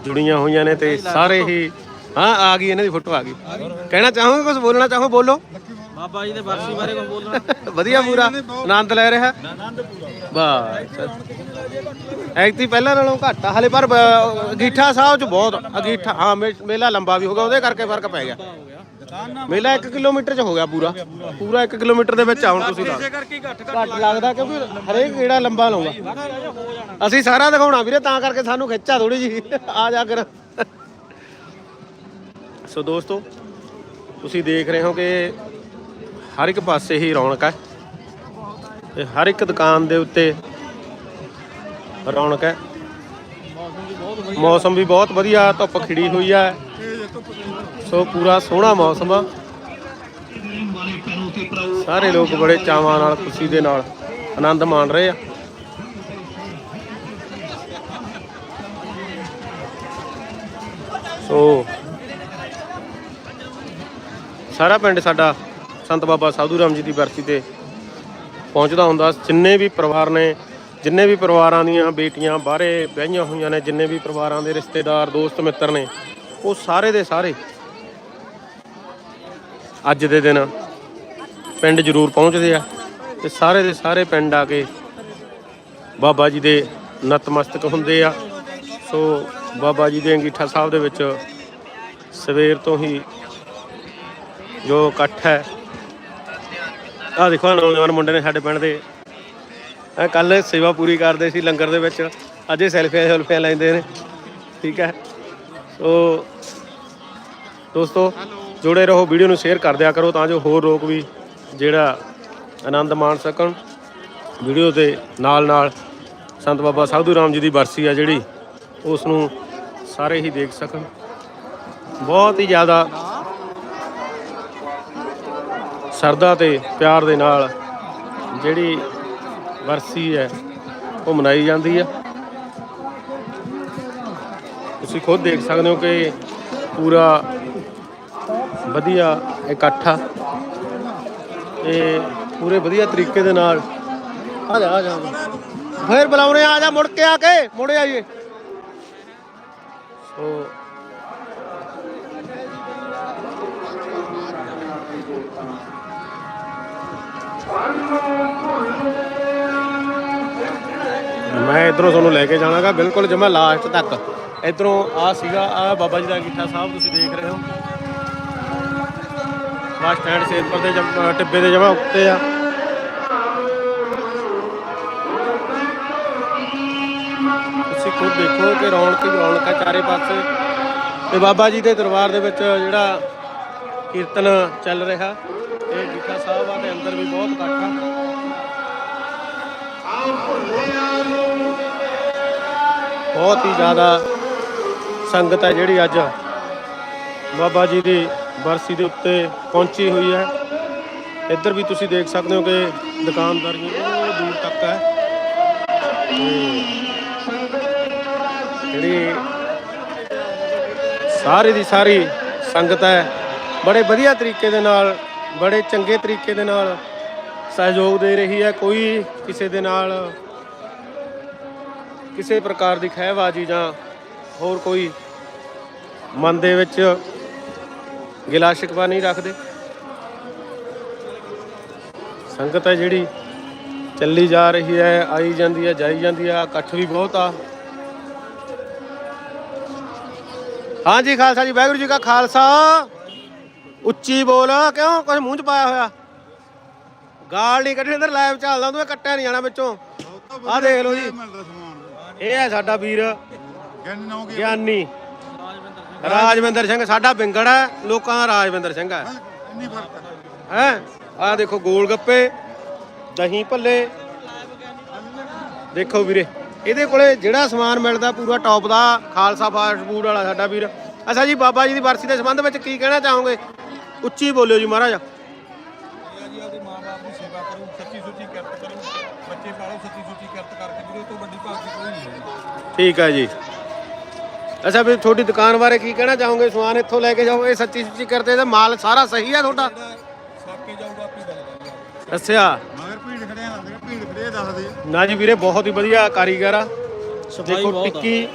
ਜੁੜੀਆਂ ਹੋਈਆਂ ਨੇ ਤੇ ਸਾਰੇ ਹੀ ਹਾਂ ਆ ਗਈ ਇਹਨਾਂ ਦੀ ਫੋਟੋ ਆ ਗਈ। ਕਹਿਣਾ ਚਾਹੋਗੇ ਕੁਝ ਬੋਲਣਾ ਚਾਹੋ ਬੋਲੋ। ਬਾਬਾ ਜੀ ਦੇ ਬਰਸੀ ਬਾਰੇ ਕੁਝ ਬੋਲਣਾ? ਵਧੀਆ ਪੂਰਾ। ਆਨੰਦ ਲੈ ਰਿਹਾ। ਆਨੰਦ ਪੂਰਾ ਬਸ। ਐਕਤੀ ਪਹਿਲਾਂ ਨਾਲੋਂ ਘੱਟ ਆ ਹਲੇ ਪਰ ਅਗੀਠਾ ਸਾਹਿਬ ਚ ਬਹੁਤ ਅਗੀਠਾ ਹਾਂ ਮੇਲਾ ਲੰਬਾ ਵੀ ਹੋ ਗਿਆ ਉਹਦੇ ਕਰਕੇ ਫ਼ਰਕ ਪੈ ਗਿਆ। ਮੇਲਾ 1 ਕਿਲੋਮੀਟਰ ਚ ਹੋ ਗਿਆ ਪੂਰਾ। ਪੂਰਾ 1 ਕਿਲੋਮੀਟਰ ਦੇ ਵਿੱਚ ਆਉਣ ਤੁਸੀਂ ਕਰਕੇ ਘੱਟ ਲੱਗਦਾ। ਕਿਉਂਕਿ ਹਰੇਕ ਕਿਹੜਾ ਲੰਬਾ ਲਾਉਂਦਾ। ਅਸੀਂ ਸਾਰਾ ਦਿਖਾਉਣਾ ਵੀਰੇ ਤਾਂ ਕਰਕੇ ਸਾਨੂੰ ਖਿੱਚਾ ਥੋੜੀ ਜੀ ਆ ਜਾ ਕਰ। ਸੋ ਦੋਸਤੋ ਤੁਸੀਂ ਦੇਖ ਰਹੇ ਹੋ ਕਿ ਹਰ ਇੱਕ ਪਾਸੇ ਹੀ ਰੌਣਕ ਹੈ। ਤੇ ਹਰ ਇੱਕ ਦੁਕਾਨ ਦੇ ਉੱਤੇ ਰੌਣਕ ਹੈ। ਮੌਸਮ ਵੀ ਬਹੁਤ ਵਧੀਆ, ਧੁੱਪ ਖਿੜੀ ਹੋਈ ਹੈ। ਸੋ ਪੂਰਾ ਸੋਹਣਾ ਮੌਸਮ ਆ। ਸਾਰੇ ਲੋਕ ਬੜੇ ਚਾਵਾਂ ਨਾਲ, ਖੁਸ਼ੀ ਦੇ ਨਾਲ ਆਨੰਦ ਮਾਣ ਰਹੇ ਆ। ਸੋ ਸਾਰਾ ਪਿੰਡ ਸਾਡਾ ਸੰਤ ਬਾਬਾ ਸਾਧੂ ਰਾਮ ਜੀ ਦੀ ਬਰਸੀ ਤੇ ਪਹੁੰਚਦਾ ਹੁੰਦਾ। ਜਿੰਨੇ ਵੀ ਪਰਿਵਾਰ ਨੇ, ਜਿੰਨੇ ਵੀ ਪਰਿਵਾਰਾਂ ਦੀਆਂ ਬੇਟੀਆਂ ਬਾਹਰੇ ਵਿਆਹੀਆਂ ਹੋਈਆਂ ਨੇ, ਜਿੰਨੇ ਵੀ ਪਰਿਵਾਰਾਂ ਦੇ ਰਿਸ਼ਤੇਦਾਰ, ਦੋਸਤ, ਮਿੱਤਰ ਨੇ, ਉਹ ਸਾਰੇ ਦੇ ਸਾਰੇ ਅੱਜ ਦੇ ਦਿਨ ਪਿੰਡ ਜ਼ਰੂਰ ਪਹੁੰਚਦੇ ਆ ਤੇ ਸਾਰੇ ਦੇ ਸਾਰੇ ਪਿੰਡ ਆ ਕੇ ਬਾਬਾ ਜੀ ਦੇ ਨਤਮਸਤਕ ਹੁੰਦੇ ਆ। ਸੋ ਬਾਬਾ ਜੀ ਦੇ ਅੰਗੀਠਾ ਸਾਹਿਬ ਦੇ ਵਿੱਚ ਸਵੇਰ ਤੋਂ ਹੀ ਜੋ ਇਕੱਠ ਹੈ ਆ ਦੇਖੋ ਆਹ ਨੌਜਵਾਨ ਮੁੰਡੇ ਨੇ ਸਾਡੇ ਪਿੰਡ ਦੇ। ਇਹ ਕੱਲ ਸੇਵਾ ਪੂਰੀ ਕਰਦੇ ਸੀ ਲੰਗਰ ਦੇ ਵਿੱਚ। ਅੱਜ ਇਹ ਸੈਲਫੀਆਂ ਸੈਲਫੀਆਂ ਲੈਂਦੇ ਨੇ। ਠੀਕ ਹੈ। ਸੋ ਦੋਸਤੋ, ਜੁੜੇ ਰਹੋ, ਵੀਡੀਓ ਨੂੰ ਸ਼ੇਅਰ ਕਰ ਦਿਆ ਕਰੋ ਤਾਂ ਜੋ ਹੋਰ ਲੋਕ ਵੀ ਜਿਹੜਾ ਆਨੰਦ ਮਾਣ ਸਕਣ। ਵੀਡੀਓ ਦੇ ਨਾਲ ਨਾਲ ਸੰਤ ਬਾਬਾ ਸਾਧੂ ਰਾਮ ਜੀ ਦੀ ਬਰਸੀ ਆ ਜਿਹੜੀ, ਉਸ ਨੂੰ ਸਾਰੇ ਹੀ ਦੇਖ ਸਕਣ। ਬਹੁਤ ਹੀ ਜ਼ਿਆਦਾ ਸਰਦਾ ਤੇ ਪਿਆਰ ਦੇ ਨਾਲ ਜਿਹੜੀ ਵਰਸੀ ਹੈ ਉਹ ਮਨਾਈ ਜਾਂਦੀ ਆ ਤੁਸੀਂ ਖੁਦ ਦੇਖ ਸਕਦੇ ਹੋ ਕਿ ਪੂਰਾ ਵਧੀਆ ਇਕੱਠ ਤੇ ਪੂਰੇ ਵਧੀਆ ਤਰੀਕੇ ਦੇ ਨਾਲ ਆ ਜਾ ਆ ਜਾ ਫੇਰ ਬੁਲਾਉਣੇ ਆ ਜਾ ਮੁੜ ਕੇ ਆ ਕੇ ਮੁੜ ਆਈਏ। ਸੋ ਮੈਂ ਇਧਰੋਂ ਤੁਹਾਨੂੰ ਲੈ ਕੇ ਜਾਣਾਗਾ, ਬਿਲਕੁਲ ਜਮਾ ਲਾਸਟ ਤੱਕ। ਇਧਰੋਂ ਆ ਸੀਗਾ ਆ ਬਾਬਾ ਜੀ ਦਾ ਗਿੱਠਾ ਸਾਹਿਬ, ਤੁਸੀਂ ਦੇਖ ਰਹੇ ਹੋ। ਬੱਸ ਸਟੈਂਡ ਸੇਰਪੁਰ ਦੇ ਟਿੱਬੇ ਦੇ ਜਮਾ ਉੱਤੇ ਆ। ਤੁਸੀਂ ਖੁਦ ਦੇਖੋ ਕਿ ਰੌਣਕ ਹੀ ਰੌਣਕ ਆ ਚਾਰੇ ਪਾਸੇ। ਤੇ ਬਾਬਾ ਜੀ ਦੇ ਦਰਬਾਰ ਦੇ ਵਿੱਚ ਜਿਹੜਾ ਕੀਰਤਨ ਚੱਲ ਰਿਹਾ। ਇਹ ਗੀਤਾ ਸਾਹਿਬ ਆ ਦੇ ਅੰਦਰ ਵੀ ਬਹੁਤ ਇਕੱਠ ਆ। ਬਹੁਤ ਹੀ ਜ਼ਿਆਦਾ ਸੰਗਤ ਹੈ ਜਿਹੜੀ ਅੱਜ ਬਾਬਾ ਜੀ ਦੀ ਬਰਸੀ ਦੇ ਉੱਤੇ ਪਹੁੰਚੀ ਹੋਈ ਹੈ। ਇੱਧਰ ਵੀ ਤੁਸੀਂ ਦੇਖ ਸਕਦੇ ਹੋ ਕਿ ਦੁਕਾਨਦਾਰੀ ਉਹ ਦੂਰ ਤੱਕ ਹੈ। ਜਿਹੜੀ ਸਾਰੀ ਦੀ ਸਾਰੀ ਸੰਗਤ ਹੈ। ਬੜੇ ਵਧੀਆ ਤਰੀਕੇ ਦੇ ਨਾਲ ਬੜੇ ਚੰਗੇ ਤਰੀਕੇ ਦੇ ਨਾਲ ਸਹਿਯੋਗ ਦੇ ਰਹੀ ਹੈ। ਕੋਈ ਕਿਸੇ ਦੇ ਨਾਲ ਕਿਸੇ ਪ੍ਰਕਾਰ ਦੀ ਖਹਿਬਾਜ਼ੀ ਜਾਂ ਹੋਰ ਕੋਈ ਮਨ ਦੇ ਵਿੱਚ ਗਿਲਾ ਸ਼ਿਕਵਾ ਨਹੀਂ ਰੱਖਦੇ। ਸੰਗਤ ਹੈ ਜਿਹੜੀ ਚੱਲੀ ਜਾ ਰਹੀ ਹੈ, ਆਈ ਜਾਂਦੀ ਹੈ, ਜਾਈ ਜਾਂਦੀ ਹੈ। ਇਕੱਠ ਵੀ ਬਹੁਤ ਆ। ਹਾਂਜੀ, ਖਾਲਸਾ ਜੀ, ਵਾਹਿਗੁਰੂ ਜੀ ਕਾ ਖਾਲਸਾ। ਉੱਚੀ ਬੋਲ, ਕਿਉਂ? ਕੁਝ ਮੂੰਹ ਚ ਪਾਇਆ ਹੋਇਆ। ਗਾਲ ਨਹੀਂ ਕੱਢਣੀ ਇਧਰ ਲਾਈਵ ਚੱਲਦਾ, ਤੂੰ ਇਹ ਕੱਟਿਆ ਨਹੀਂ ਜਾਣਾ ਵਿੱਚੋਂ। ਆਹ ਦੇਖ ਲਓ ਜੀ। ਇਹ ਹੈ ਸਾਡਾ ਵੀਰ, ਗਿਆਨੀ। ਰਾਜਵਿੰਦਰ ਸਿੰਘ, ਸਾਡਾ ਬਿੰਗੜ ਹੈ। ਲੋਕਾਂ ਦਾ ਰਾਜਵਿੰਦਰ ਸਿੰਘ ਹੈ। ਹੈ? ਆਹ ਦੇਖੋ, ਗੋਲ ਗੱਪੇ, ਦਹੀਂ ਭੱਲੇ। ਦੇਖੋ ਵੀਰੇ, ਇਹਦੇ ਕੋਲੇ ਜਿਹੜਾ ਸਮਾਨ ਮਿਲਦਾ ਪੂਰਾ ਟੌਪ ਦਾ, ਖਾਲਸਾ ਫਾਸਟ ਫੂਡ ਵਾਲਾ ਸਾਡਾ ਵੀਰ। ਅੱਛਾ ਜੀ, ਬਾਬਾ ਜੀ ਦੀ ਬਰਸੀ ਦੇ ਸੰਬੰਧ ਵਿੱਚ ਕੀ ਕਹਿਣਾ ਚਾਹੋਗੇ? ਉੱਚੀ ਬੋਲਿਓ ਜੀ ਮਹਾਰਾਜ। ਜੀ ਆਪਦੇ ਮਾਂ-ਬਾਪ ਦੀ ਸੇਵਾ ਕਰੋ ਸੱਚੀ ਸੁੱਚੀ ਕਿਰਤ ਕਰੋ। ਬੱਚੇ ਪਾਲੋ ਸੱਚੀ ਸੁੱਚੀ ਕਿਰਤ ਕਰਕੇ ਵੀਰੇ ਇਹ ਤੋਂ ਵੱਡੀ ਭਾਗੀ ਕੋਈ ਨਹੀਂ ਹੈ। ਠੀਕ ਹੈ ਜੀ। ਅੱਛਾ ਵੀ ਤੁਹਾਡੀ ਦੁਕਾਨ ਬਾਰੇ ਕੀ ਕਹਿਣਾ ਚਾਹੋਗੇ? ਸਮਾਨ ਇੱਥੋਂ ਲੈ ਕੇ ਜਾਓ ਇਹ ਸੱਚੀ ਸੁੱਚੀ ਕਰਦੇ ਤਾਂ ਮਾਲ ਸਾਰਾ ਸਹੀ ਹੈ ਤੁਹਾਡਾ? ਜਾਊਗਾ ਆਪੀ ਗੱਲ ਅੱਛਾ। ਮਗਰ ਭੀੜ ਖੜਿਆ ਹੁੰਦੇ ਭੀੜ ਖੜੇ ਦੱਸਦੇ ਨਾ ਜੀ ਵੀਰੇ ਬਹੁਤ ਹੀ ਵਧੀਆ ਕਾਰੀਗਰ ਆ। ਦੇਖੋ ਟਿੱਕੀ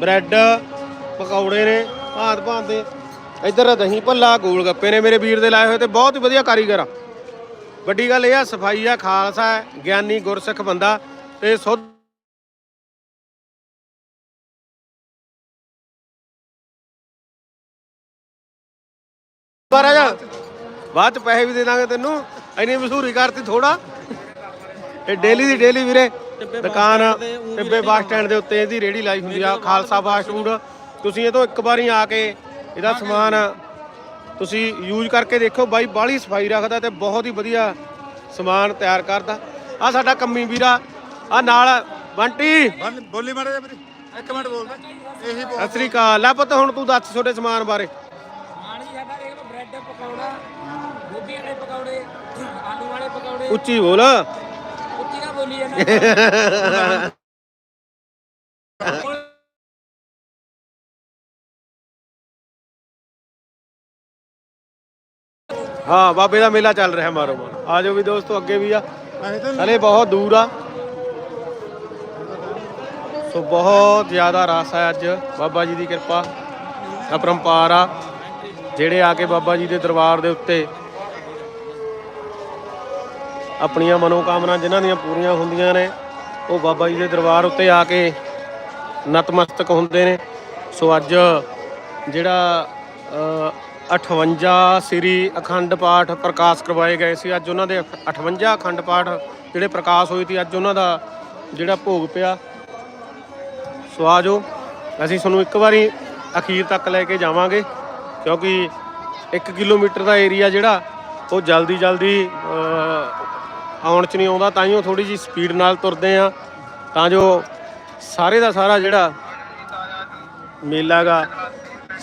ਬ੍ਰੈਡ ਪਕੌੜੇ ਨੇ ਭਾਂਤ ਭਾਂਤ ਦੇ। ਇੱਧਰ ਦਹੀਂ ਭੱਲਾ, ਗੋਲ ਗੱਪੇ ਨੇ ਮੇਰੇ ਵੀਰ ਦੇ ਲਾਏ ਹੋਏ ਤੇ ਬਹੁਤ ਹੀ ਵਧੀਆ ਕਾਰੀਗਰ ਆ। ਵੱਡੀ ਗੱਲ ਇਹ ਆ, ਸਫ਼ਾਈ ਆ, ਖਾਲਸਾ ਹੈ, ਗਿਆਨੀ ਗੁਰਸਿੱਖ ਬੰਦਾ ਤੇ ਸੁੱਧ ਬਾਰਾ ਬਾਅਦ ਚ ਪੈਸੇ ਵੀ ਦੇ ਦਾਂਗੇ ਤੈਨੂੰ ਐਨੀ ਮਸ਼ਹੂਰੀ ਕਰਤੀ ਥੋੜਾ ਇਹ ਡੇਲੀ ਦੀ ਡੇਲੀ ਵੀਰੇ, ਦੁਕਾਨ, ਟਿੱਬੇ ਬੱਸ ਸਟੈਂਡ ਦੇ ਉੱਤੇ ਇਹਦੀ ਰੇੜੀ ਲਾਈ ਹੁੰਦੀ ਆ, ਖਾਲਸਾ ਫਾਸਟ ਫੂਡ ਤੁਸੀਂ ਇਹ ਤੋਂ ਇੱਕ ਵਾਰੀ ਆ ਕੇ ਇਹਦਾ ਸਮਾਨ ਤੁਸੀਂ ਯੂਜ਼ ਕਰਕੇ ਦੇਖੋ ਬਾਈ ਬਾਹਲੀ ਸਫ਼ਾਈ ਰੱਖਦਾ ਤੇ ਬਹੁਤ ਹੀ ਵਧੀਆ ਸਮਾਨ ਤਿਆਰ ਕਰਦਾ। ਆ ਸਾਡਾ ਕੰਮੀ ਵੀਰਾ ਆ ਨਾਲ ਬੰਟੀ। ਬੋਲੀ ਮਾਰੇ ਜਾ ਵੀਰੇ। ਇੱਕ ਮਿੰਟ ਬੋਲਦਾ ਇਹੀ ਸਤਿ ਸ੍ਰੀ ਅਕਾਲ। ਲੈ ਪੁੱਤ ਹੁਣ ਤੂੰ ਦੱਸ ਛੋਟੇ ਸਮਾਨ ਬਾਰੇ। ਪਾਣੀ ਸਾਡਾ ਦੇਖ ਲਓ ਬ੍ਰੈਡ ਪਕੌੜਾ ਗੋਭੀ ਵਾਲੇ ਪਕੌੜੇ ਆਲੂ ਵਾਲੇ ਪਕੌੜੇ। ਉੱਚੀ ਬੋਲ। ਉੱਚੀ ਨਾ ਬੋਲੀ ਜਾਂਦਾ ਹਾਂ, ਬਾਬੇ ਦਾ ਮੇਲਾ ਚੱਲ ਰਿਹਾ ਮਾਰੋ ਮਾਰ। ਆ ਜਾਓ ਵੀ ਦੋਸਤੋ, ਅੱਗੇ ਵੀ ਆ। ਹਲੇ ਬਹੁਤ ਦੂਰ ਆ। ਸੋ ਬਹੁਤ ਜ਼ਿਆਦਾ ਰਸ ਹੈ ਅੱਜ, ਬਾਬਾ ਜੀ ਦੀ ਕਿਰਪਾ ਅਪਰੰਪਾਰ ਆ, ਜਿਹੜੇ ਆ ਕੇ ਬਾਬਾ ਜੀ ਦੇ ਦਰਬਾਰ ਦੇ ਉੱਤੇ ਆਪਣੀਆਂ ਮਨੋਕਾਮਨਾ ਜਿਨ੍ਹਾਂ ਦੀਆਂ ਪੂਰੀਆਂ ਹੁੰਦੀਆਂ ਨੇ, ਉਹ ਬਾਬਾ ਜੀ ਦੇ ਦਰਬਾਰ ਉੱਤੇ ਆ ਕੇ ਨਤਮਸਤਕ ਹੁੰਦੇ ਨੇ। ਸੋ ਅੱਜ ਜਿਹੜਾ 58 ਸ੍ਰੀ ਅਖੰਡ ਪਾਠ ਪ੍ਰਕਾਸ਼ ਕਰਵਾਏ ਗਏ ਸੀ। ਅੱਜ ਉਹਨਾਂ ਦੇ 58 ਅਖੰਡ ਪਾਠ ਜਿਹੜੇ ਪ੍ਰਕਾਸ਼ ਹੋਏ ਸੀ, ਅੱਜ ਉਹਨਾਂ ਦਾ ਜਿਹੜਾ ਭੋਗ ਪਿਆ। ਸੋ ਆ ਅਸੀਂ ਤੁਹਾਨੂੰ ਇੱਕ ਵਾਰੀ ਅਖੀਰ ਤੱਕ ਲੈ ਕੇ ਜਾਵਾਂਗੇ, ਕਿਉਂਕਿ 1 ਕਿਲੋਮੀਟਰ ਦਾ ਏਰੀਆ ਜਿਹੜਾ, ਉਹ ਜਲਦੀ ਜਲਦੀ ਆਉਣ ਚ ਨਹੀਂ ਆਉਂਦਾ, ਤਾਂ ਹੀ ਉਹ ਥੋੜੀ ਜੀ ਸਪੀਡ ਨਾਲ ਤੁਰਦੇ ਆ ਤਾਂ ਜੋ ਸਾਰੇ ਦਾ ਸਾਰਾ ਜਿਹੜਾ ਮੇਲਾ ਗਾ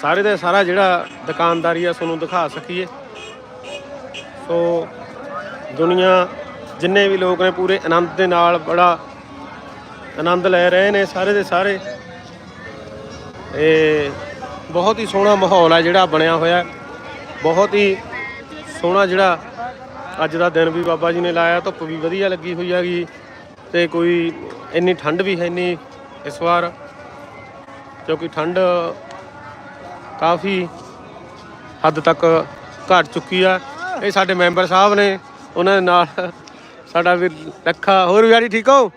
ਸਾਰੇ ਦਾ ਸਾਰਾ ਜਿਹੜਾ ਦੁਕਾਨਦਾਰੀ ਆ, ਤੁਹਾਨੂੰ ਦਿਖਾ ਸਕੀਏ। ਸੋ, ਦੁਨੀਆ ਜਿੰਨੇ ਵੀ ਲੋਕ ਨੇ, ਪੂਰੇ ਆਨੰਦ ਦੇ ਨਾਲ ਬੜਾ ਆਨੰਦ ਲੈ ਰਹੇ ਨੇ ਸਾਰੇ ਦੇ ਸਾਰੇ। ਇਹ ਬਹੁਤ ਹੀ ਸੋਹਣਾ ਮਾਹੌਲ ਆ ਜਿਹੜਾ ਬਣਿਆ ਹੋਇਆ। ਬਹੁਤ ਹੀ ਸੋਹਣਾ ਜਿਹੜਾ ਅੱਜ ਦਾ ਦਿਨ ਵੀ ਬਾਬਾ ਜੀ ਨੇ ਲਾਇਆ। ਧੁੱਪ ਵੀ ਵਧੀਆ ਲੱਗੀ ਹੋਈ ਹੈਗੀ। ਤੇ ਕੋਈ ਇੰਨੀ ਠੰਡ ਵੀ ਹੈ ਨਹੀਂ ਇਸ ਵਾਰ, ਕਿਉਂਕਿ ਠੰਡ ਕਾਫੀ ਹੱਦ ਤੱਕ ਘਟ ਚੁੱਕੀ ਆ। ਇਹ ਸਾਡੇ ਮੈਂਬਰ ਸਾਹਿਬ ਨੇ, ਉਹਨਾਂ ਦੇ ਨਾਲ ਸਾਡਾ ਵੀ ਰੱਖਾ। ਹੋਰ ਵੀ ਠੀਕ ਹੋ?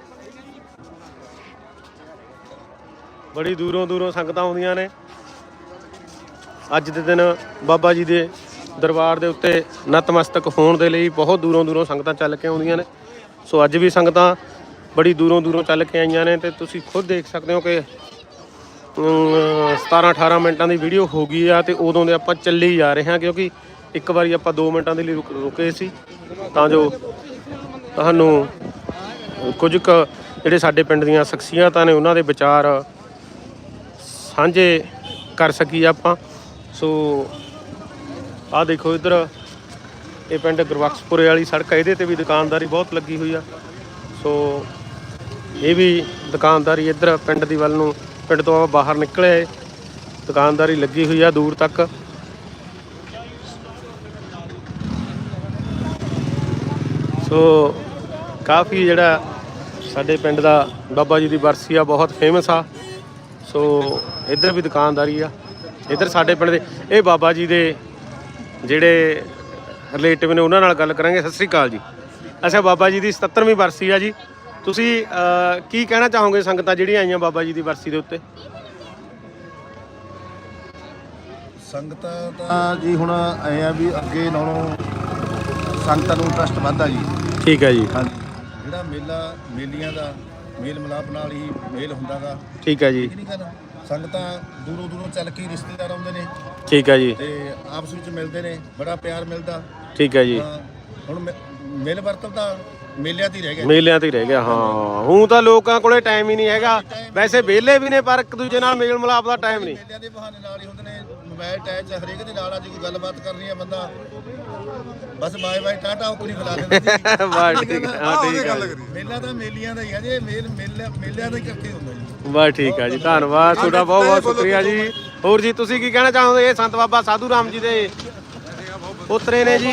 ਬੜੀ ਦੂਰੋਂ ਦੂਰੋਂ ਸੰਗਤਾਂ ਆਉਂਦੀਆਂ ਨੇ। ਅੱਜ ਦੇ ਦਿਨ ਬਾਬਾ ਜੀ ਦੇ ਦਰਬਾਰ ਦੇ ਉੱਤੇ ਨਤਮਸਤਕ ਹੋਣ ਦੇ ਲਈ ਬਹੁਤ ਦੂਰੋਂ ਦੂਰੋਂ ਸੰਗਤਾਂ ਚੱਲ ਕੇ ਆਉਂਦੀਆਂ ਨੇ। ਸੋ ਅੱਜ ਵੀ ਸੰਗਤਾਂ ਬੜੀ ਦੂਰੋਂ ਦੂਰੋਂ ਚੱਲ ਕੇ ਆਈਆਂ ਨੇ ਤੇ ਤੁਸੀਂ ਖੁਦ ਦੇਖ ਸਕਦੇ ਹੋ ਕਿ ਅਮ, 17 18 ਮਿੰਟਾਂ ਦੀ ਵੀਡੀਓ ਹੋ ਗਈ ਆ ਤੇ ਉਦੋਂ ਦੇ ਆਪਾਂ ਚੱਲੇ ਹੀ ਜਾ ਰਹੇ ਹਾਂ ਕਿਉਂਕਿ ਇੱਕ ਵਾਰੀ ਆਪਾਂ 2 ਮਿੰਟਾਂ ਦੇ ਲਈ ਰੁਕ- ਰੁਕੇ ਸੀ। ਤਾਂ ਜੋ ਤੁਹਾਨੂੰ ਕੁਝ ਕੁ ਜਿਹੜੇ ਸਾਡੇ ਪਿੰਡ ਦੀਆਂ ਸ਼ਖਸੀਅਤਾਂ ਨੇ ਉਹਨਾਂ ਦੇ ਵਿਚਾਰ ਸਾਂਝੇ ਕਰ ਸਕੀਏ ਆਪਾਂ। ਸੋ ਆਹ ਦੇਖੋ ਇੱਧਰ ਇਹ ਪਿੰਡ ਗੁਰਬਖਸ਼ਪੁਰੇ ਵਾਲੀ ਸੜਕ ਹੈ ਇਹਦੇ ਤੇ ਵੀ ਦੁਕਾਨਦਾਰੀ ਬਹੁਤ ਲੱਗੀ ਹੋਈ ਆ। ਸੋ ਇਹ ਵੀ ਦੁਕਾਨਦਾਰੀ ਇੱਧਰ ਪਿੰਡ ਦੀ ਵੱਲ ਨੂੰ ਪਿੰਡ ਤੋਂ ਆਪਾਂ ਬਾਹਰ ਨਿਕਲੇ। ਦੁਕਾਨਦਾਰੀ ਲੱਗੀ ਹੋਈ ਆ ਦੂਰ ਤੱਕ। ਸੋ ਕਾਫੀ ਜਿਹੜਾ ਸਾਡੇ ਪਿੰਡ ਦਾ ਬਾਬਾ ਜੀ ਦੀ ਬਰਸੀ ਆ, ਬਹੁਤ ਫੇਮਸ ਆ। ਸੋ ਇੱਧਰ ਵੀ ਦੁਕਾਨਦਾਰੀ ਆ। ਇੱਧਰ ਸਾਡੇ ਪਿੰਡ ਦੇ, ਇਹ ਬਾਬਾ ਜੀ ਦੇ ਜਿਹੜੇ ਰਿਲੇਟਿਵ ਨੇ, ਉਹਨਾਂ ਨਾਲ ਗੱਲ ਕਰਾਂਗੇ। ਸਤਿ ਸ੍ਰੀ ਅਕਾਲ ਜੀ। ਅੱਛਾ, ਬਾਬਾ ਜੀ ਦੀ 77ਵੀਂ ਬਰਸੀ ਆ ਜੀ। ਤੁਸੀਂ ਅਹ, ਕੀ ਕਹਿਣਾ ਚਾਹੋਗੇ ਸੰਗਤਾਂ ਜਿਹੜੀਆਂ ਆਈਆਂ ਬਾਬਾ ਜੀ ਦੀ ਬਰਸੀ ਦੇ ਉੱਤੇ? ਸੰਗਤਾਂ ਤਾਂ ਜੀ ਹੁਣ ਐ ਆ ਵੀ ਅੱਗੇ ਨਾਲੋਂ ਸੰਗਤਾਂ ਨੂੰ ਇੰਟਰਸਟ ਵੱਧਦਾ ਜੀ। ਠੀਕ ਹੈ ਜੀ। ਹਾਂਜੀ। ਜਿਹੜਾ ਮੇਲਾ ਮੇਲੀਆਂ ਦਾ ਮੇਲ ਮਿਲਾਪ ਨਾਲ ਹੀ ਮੇਲ ਹੁੰਦਾਗਾ ਠੀਕ ਹੈ ਜੀ। ਠੀਕ ਨਹੀਂ ਗੱਲ? ਸੰਗਤਾਂ ਦੂਰੋਂ ਦੂਰੋਂ ਚੱਲ ਕੇ ਰਿਸ਼ਤੇਦਾਰ ਆਉਂਦੇ ਨੇ। ਠੀਕ ਹੈ ਜੀ। ਤੇ ਆਪਸ ਵਿੱਚ ਮਿਲਦੇ ਨੇ ਬੜਾ ਪਿਆਰ ਮਿਲਦਾ। ਠੀਕ ਹੈ ਜੀ। ਹੁਣ ਮੇ- ਮੇਲ ਵਰਤਨ ਤਾਂ ਮੇਲਿਆਂ ਤੇ ਹੀ ਰਹਿ ਗਿਆ। ਮੇਲਿਆਂ ਤੇ ਹੀ ਰਹਿ ਗਿਆ ਹਾਂ। ਹੁਣ ਤਾਂ ਲੋਕਾਂ ਕੋਲੇ ਟਾਈਮ ਹੀ ਨਹੀਂ ਹੈਗਾ। ਵੈਸੇ ਵਿਹਲੇ ਵੀ ਨੇ ਪਰ ਇੱਕ ਦੂਜੇ ਨਾਲ ਮੇਲ ਮਿਲਾਪ ਦਾ ਟਾਈਮ ਨਹੀਂ। ਮੇਲਿਆਂ ਦੇ ਬਹਾਨੇ ਨਾਲ ਹੀ ਹੁੰਦੇ ਨੇ ਮੋਬਾਈਲ ਅਟੈਚ ਹਰੇਕ ਦੇ ਨਾਲ ਅੱਜ ਕੋਈ ਗੱਲਬਾਤ ਕਰਨੀ ਹੈ ਬੰਦਾ। ਬਸ ਬਾਏ ਬਾਏ ਟਾਟਾ ਉਪਰੀ ਬੁਲਾ ਦਿੰਦਾ। ਜੀ ਬਸ ਠੀਕ ਹੈ ਹਾਂ ਠੀਕ ਹੈ ਮੇਲਾ ਤਾਂ ਮੇਲੀਆਂ ਦਾ ਹੀ ਹੈ ਜੀ ਮੇਲ ਮੇਲਾ ਮੇਲਿਆਂ ਦਾ ਹੀ ਇਕੱਠੇ ਹੁੰਦਾ ਜੀ। ਬਸ ਠੀਕ ਹੈ ਜੀ ਧੰਨਵਾਦ ਤੁਹਾਡਾ ਬਹੁਤ ਬਹੁਤ ਸ਼ੁਕਰੀਆ ਜੀ। ਹੋਰ ਜੀ ਤੁਸੀਂ ਕੀ ਕਹਿਣਾ ਚਾਹੋਗੇ? ਇਹ ਸੰਤ ਬਾਬਾ ਸਾਧੂ ਰਾਮ ਜੀ ਦੇ ਪੁੱਤਰੇ ਨੇ ਜੀ।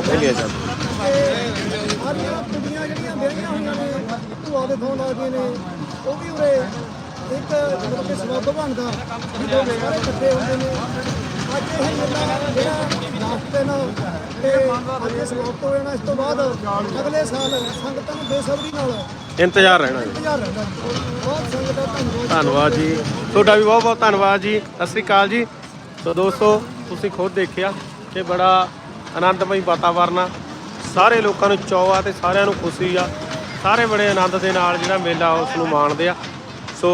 ਕਹਿੰਦੇ ਚੱਲ ਸਾਰੀਆਂ ਕੁੜੀਆਂ ਜਿਹੜੀਆਂ ਵਿਆਹੀਆਂ ਹੋਈਆਂ ਨੇ ਭੂਆ ਦੇ ਫੋਨ ਲੱਗਦੀਆਂ ਨੇ ਉਹ ਵੀ ਉਰੇ ਇੱਕ ਮਤਲਬ ਕਿ ਸਬੱਬ ਬਣਦਾ ਵੀ ਸਾਰੇ ਇਕੱਠੇ ਹੁੰਦੇ ਨੇ ਅੱਜ ਇਹ ਮੇਲਾ ਜਿਹੜਾ ਲਾਸਟ ਦਿਨ ਤੇ ਅੱਜ ਸਮਾਪਤ ਹੋ ਜਾਣਾ, ਇਸ ਤੋਂ ਬਾਅਦ ਅਗਲੇ ਸਾਲ ਸੰਗਤਾਂ ਨੂੰ ਬੇਸਬਰੀ ਨਾਲ ਇੰਤਜ਼ਾਰ ਰਹਿਣਾ ਜੀ। ਇੰਤਜ਼ਾਰ ਰਹਿੰਦਾ ਬਹੁਤ ਸੰਗਤ ਦਾ ਧੰਨਵਾਦ ਧੰਨਵਾਦ ਜੀ। ਤੁਹਾਡਾ ਵੀ ਬਹੁਤ ਬਹੁਤ ਧੰਨਵਾਦ ਜੀ। ਸਤਿ ਸ੍ਰੀ ਅਕਾਲ ਜੀ। ਸੋ ਦੋਸਤੋ ਤੁਸੀਂ ਖੁਦ ਦੇਖਿਆ ਕਿ ਬੜਾ ਆਨੰਦਮਈ ਵਾਤਾਵਰਨ ਆ। ਸਾਰੇ ਲੋਕਾਂ ਨੂੰ ਚਾਅ ਆ ਤੇ ਸਾਰਿਆਂ ਨੂੰ ਖੁਸ਼ੀ ਆ। ਸਾਰੇ ਬੜੇ ਆਨੰਦ ਦੇ ਨਾਲ ਜਿਹੜਾ ਮੇਲਾ ਉਸ ਨੂੰ ਮਾਣਦੇ ਆ। ਸੋ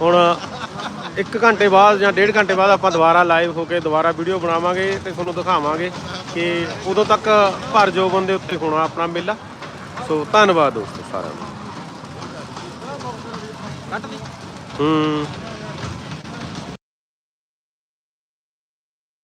ਹੁਣ 1 ਘੰਟੇ ਬਾਅਦ ਜਾਂ ਡੇਢ ਘੰਟੇ ਬਾਅਦ ਆਪਾਂ ਦੁਬਾਰਾ ਲਾਈਵ ਹੋ ਕੇ ਦੁਬਾਰਾ ਵੀਡੀਓ ਬਣਾਵਾਂਗੇ ਤੇ ਤੁਹਾਨੂੰ ਦਿਖਾਵਾਂਗੇ ਕਿ ਉਦੋਂ ਤੱਕ ਭਰ ਜੋਬਨ ਦੇ ਉੱਤੇ ਹੋਣਾ ਆਪਣਾ ਮੇਲਾ। ਸੋ ਧੰਨਵਾਦ ਦੋਸਤੋ ਸਾਰਿਆਂ ਕੱਟ ਦੀ ਹੂੰ।